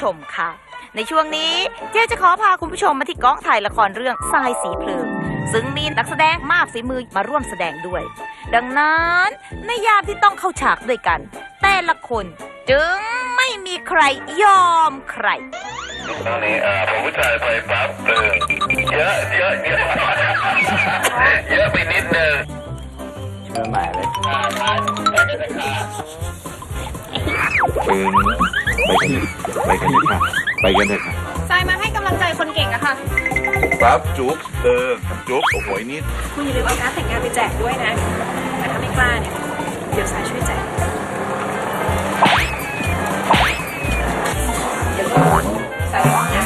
ชมค่ะ ในช่วงนี้เจ๊จะขอพาคุณผู้ชมมาที่กองถ่ายละครเรื่องทรายสีเพลิง ซึ่งมีนักแสดงมากฝีมือมาร่วมแสดงด้วย ดังนั้นในยามที่ต้องเข้าฉากด้วยกัน แต่ละคนจึงไม่มีใครยอมใครตอนนี้อ่าผมผู้ชายไปปั๊บเออเยอะเยอะเยอะเยอะไปนิดนึงเริ่มใหม่เลย อ่าไปไปกันนะคะปืนไปกันเลยไปกันเลยค่ะไปกันเลยค่ะทรายมาให้กำลังใจคนเก่งอะค่ะปั๊บจุ๊บเออจุ๊บโอ้โหนิดคุณอย่าลืมเอาการ์ดแต่งงานไปแจกด้วยนะ แต่ถ้าไม่กล้าเนี่ย เดี๋ยวทรายช่วยแจกใส่ของนะ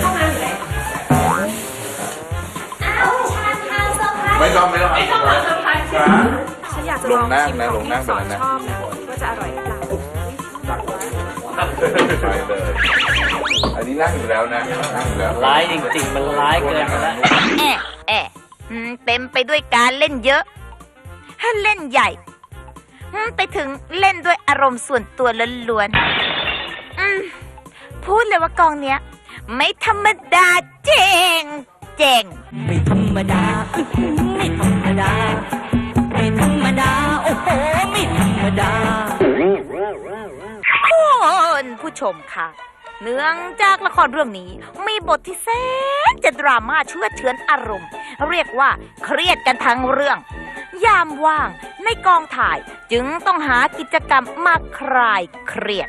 เข้ามาอยู่ไหนไม่ต้องไม่ต้องไม่ต้องมาเซอร์ไพรส์ ฉันอยากจะลองลงนั่งชิมนะของลงนั่ที่งสองไปแล้วนะชอบนะว่าจะอร่อยหรือเปล่าไปเลย อันนี้นั่งอยู่แล้วนะนั่งอยู่แล้วร้ายจริงๆ มันร้ายเกินไปแล้วแอะแอะอืมเต็มไปด้วยการเล่นเยอะเล่นใหญ่อืมไปถึงเล่นด้วยอารมณ์ส่วนตัวล้วนๆอืมพูดเลยว่ากองเนี้ย ไม่ธรรมดาเจ๋งเจ๋ง ไม่ธรรมดาอื้อหือไม่ธรรมดา ดา คุณผู้ชมค่ะ เนื่องจากละครเรื่องนี้ มีบทที่แสนจะดราม่าเชื่อดเฉือนอารมณ์ เรียกว่าเครียดกันทั้งเรื่อง ยามว่างในกองถ่ายจึงต้องหากิจกรรมมาคลายเครียด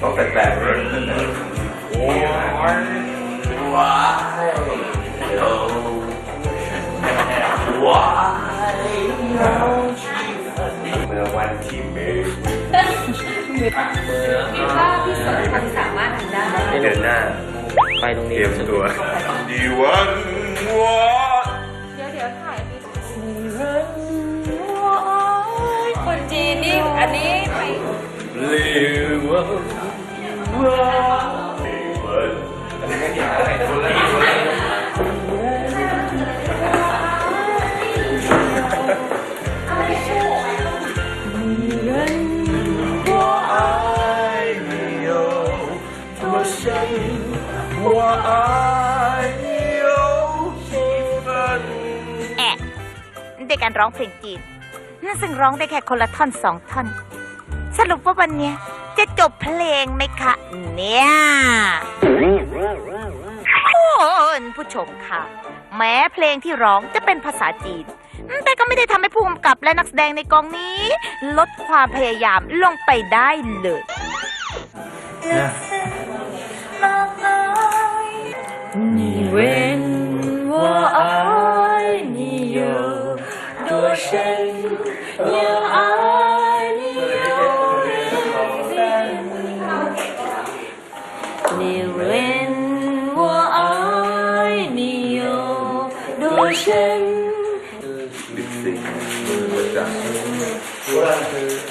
ต้องแปลกๆเลยโอ้ยว้ายว้ มื่อวันที่เมย์คิดว่าพี่สมพงษ์สามารถทำได้เดินหน้า ไปตรงเตนี้รียมตัวดีวันวะเดี๋ยวเดี๋ยวถ่ายพี่คนจีนนี่อันนี้ไปเลวะว 多深，我爱你有几分。 แอะด้วยการร้องเพลงจีนซึ่งร้องได้แค่คนละท่อนสองท่อน สรุปว่าวันเนี้ยจะจบเพลงไหมคะ เนี่ยคุณผู้ชมค่ะ แม้เพลงที่ร้องจะเป็นภาษาจีน แต่ก็ไม่ได้ทำให้ผู้กำกับและนักแสดงในกองนี้ ลดความพยายามลงไปได้เลย 你问我爱你有多深，我爱你有人分。你问我爱你有多深。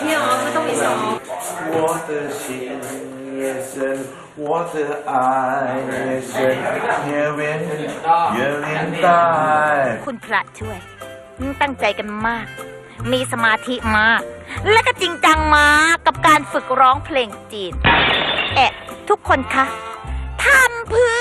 天啊，这东西小。我的心。is and water eyes and heaven heaven ตายคุณพระช่วยตั้งใจกันมาก มีสมาธิมาก และก็จริงจังมากกับการฝึกร้องเพลงจีน เอ๊ะ ทุกคนคะทำเพื่อ